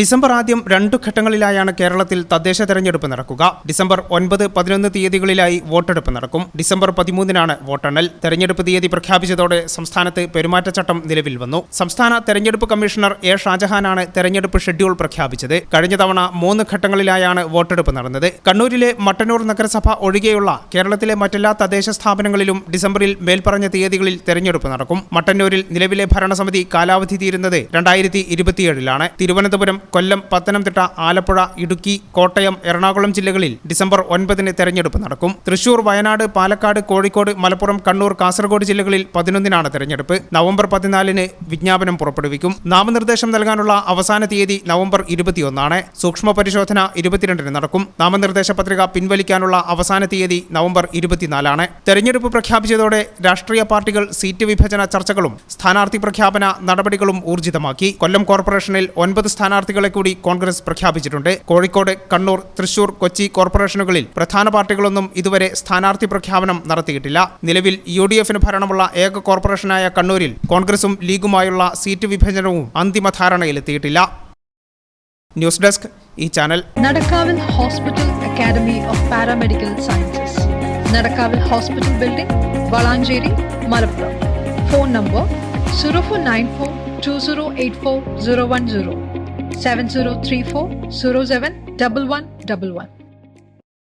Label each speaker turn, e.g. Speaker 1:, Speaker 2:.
Speaker 1: December ആദ്യം രണ്ടു ഘട്ടങ്ങളിലായാണ് കേരളത്തിൽ തദ്ദേശ തെരഞ്ഞെടുപ്പ് നടക്കുക ഡിസംബർ ഒൻപത് പതിനൊന്ന് തീയതികളിലായി വോട്ടെടുപ്പ് നടക്കും ഡിസംബർ പതിമൂന്നിനാണ് വോട്ടെണ്ണൽ തെരഞ്ഞെടുപ്പ് തീയതി പ്രഖ്യാപിച്ചതോടെ സംസ്ഥാനത്ത് പെരുമാറ്റച്ചട്ടം നിലവിൽ വന്നു സംസ്ഥാന തെരഞ്ഞെടുപ്പ് കമ്മീഷണർ എ ഷാജഹാനാണ് തെരഞ്ഞെടുപ്പ് ഷെഡ്യൂൾ പ്രഖ്യാപിച്ചത് കഴിഞ്ഞ തവണ മൂന്ന് ഘട്ടങ്ങളിലായാണ് വോട്ടെടുപ്പ് നടന്നത് കണ്ണൂരിലെ മട്ടന്നൂർ നഗരസഭ ഒഴികെയുള്ള കേരളത്തിലെ മറ്റെല്ലാ തദ്ദേശ സ്ഥാപനങ്ങളിലും ഡിസംബറിൽ മേൽപ്പറഞ്ഞ തീയതികളിൽ തെരഞ്ഞെടുപ്പ് നടക്കും മട്ടന്നൂരിൽ നിലവിലെ ഭരണസമിതി കാലാവധി തീരുന്നത് രണ്ടായിരത്തി ഇരുപത്തിയേഴിലാണ് തിരുവനന്തപുരം കൊല്ലം പത്തനംതിട്ട ആലപ്പുഴ ഇടുക്കി കോട്ടയം എറണാകുളം ജില്ലകളിൽ ഡിസംബർ ഒൻപതിന് തെരഞ്ഞെടുപ്പ് നടക്കും തൃശൂർ വയനാട് പാലക്കാട് കോഴിക്കോട് മലപ്പുറം കണ്ണൂർ കാസർഗോഡ് ജില്ലകളിൽ പതിനൊന്നിനാണ് തെരഞ്ഞെടുപ്പ് നവംബർ പതിനാലിന് വിജ്ഞാപനം പുറപ്പെടുവിക്കും നാമനിർദ്ദേശം നൽകാനുള്ള അവസാന തീയതി നവംബർ ഇരുപത്തിയൊന്നാണ് സൂക്ഷ്മ പരിശോധന ഇരുപത്തിരണ്ടിന് നടക്കും നാമനിർദ്ദേശ പത്രിക പിൻവലിക്കാനുള്ള അവസാന തീയതി നവംബർ ഇരുപത്തിനാലാണ് തെരഞ്ഞെടുപ്പ് പ്രഖ്യാപിച്ചതോടെ രാഷ്ട്രീയ പാർട്ടികൾ സീറ്റ് വിഭജന ചർച്ചകളും സ്ഥാനാർത്ഥി പ്രഖ്യാപന നടപടികളും ഊർജിതമാക്കി കൊല്ലം കോർപ്പറേഷനിൽ ഒൻപത് സ്ഥാനാർത്ഥി സ്ഥാനാർത്ഥികളെ കൂടി കോൺഗ്രസ് പ്രഖ്യാപിച്ചിട്ടുണ്ട് കോഴിക്കോട് കണ്ണൂർ തൃശൂർ കൊച്ചി കോർപ്പറേഷനുകളിൽ പ്രധാന പാർട്ടികളൊന്നും ഇതുവരെ സ്ഥാനാർത്ഥി പ്രഖ്യാപനം നടത്തിയിട്ടില്ല നിലവിൽ യു ഡി എഫിന് ഭരണമുള്ള ഏക കോർപ്പറേഷനായ കണ്ണൂരിൽ കോൺഗ്രസും ലീഗുമായുള്ള സീറ്റ് വിഭജനവും അന്തിമ ധാരണയിലെത്തിയിട്ടില്ല
Speaker 2: ന്യൂസ് ഡെസ്ക് ഈ channel
Speaker 3: Nadakkavil hospital academy of paramedical sciences Nadakkavil hospital building Valanchery Malappuram phone number zero four nine four two zero eight four zero one zero 7034 07 11.